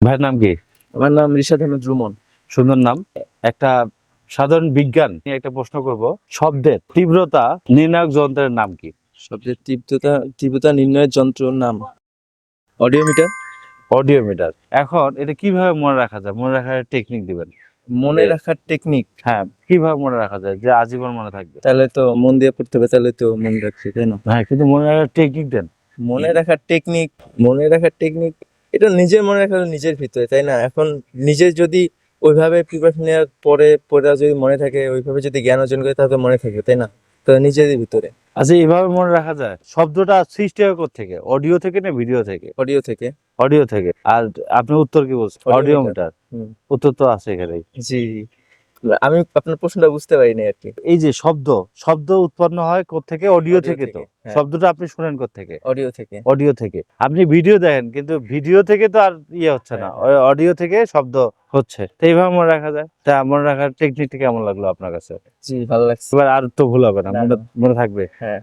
ভাইয়ের নাম কি? আমার নাম রিশাদ আহমেদ রুমন। সুন্দর নাম? একটা সাধারণ বিজ্ঞান নিয়ে একটা প্রশ্ন করব। শব্দের তীব্রতা নির্ণায়ক যন্ত্রের নাম কি? সবচেয়ে তীব্রতা তীব্রতা নির্ণয়ের যন্ত্রর নাম। অডিওমিটার অডিওমিটার এখন এটা কীভাবে মনে রাখা যায়? মনে রাখার টেকনিক দিবেন। মনে রাখার টেকনিক হ্যাঁ কীভাবে মনে রাখা যায়? যে আজীবন মনে থাকবে। তাহলে তো মন দিয়ে পড়তে হবে তাহলে তো মনে রাখছি তাই না? হ্যাঁ কিন্তু মনে রাখার টেকনিক দেন। মনে রাখার টেকনিক মনে রাখার টেকনিক এটা নিজের মনে রাখা নিজের ভিতরে তাই না? এখন নিজে যদি ওইভাবে প্রিপারেশন নেওয়ার পরে পরে যদি মনে থাকে ওইভাবে যদি জ্ঞান অর্জন করে তাহলে মনে থাকে তাই না? তো নিজেদের ভিতরে। আচ্ছা এইভাবে মনে রাখা যায় শব্দটা সৃষ্টি হয় থেকে অডিও থেকে না ভিডিও থেকে? অডিও থেকে। অডিও থেকে। আর আপনি উত্তর কি বলছেন? অডিও মিটার উত্তর তো আছে এখানে জি। আমি আপনার প্রশ্নটা বুঝতে পারিনি আর কি। এই যে শব্দ শব্দ উৎপন্ন হয় থেকে অডিও থেকে তো। হ্যাঁ। শব্দটা আপনি শুনেন থেকে অডিও থেকে। অডিও থেকে। আপনি ভিডিও দেখেন কিন্তু ভিডিও থেকে তো আর ইয়ে হচ্ছে না। হ্যাঁ, অডিও থেকে শব্দ হচ্ছে। তো এইভাবে মনে রাখা যায়। তা মনে রাখার টেকনিকটা কেমন লাগল আপনার কাছে? জি ভালো লাগছে। এবার আর তো ভুল হবে না। মনে থাকবে। হ্যাঁ।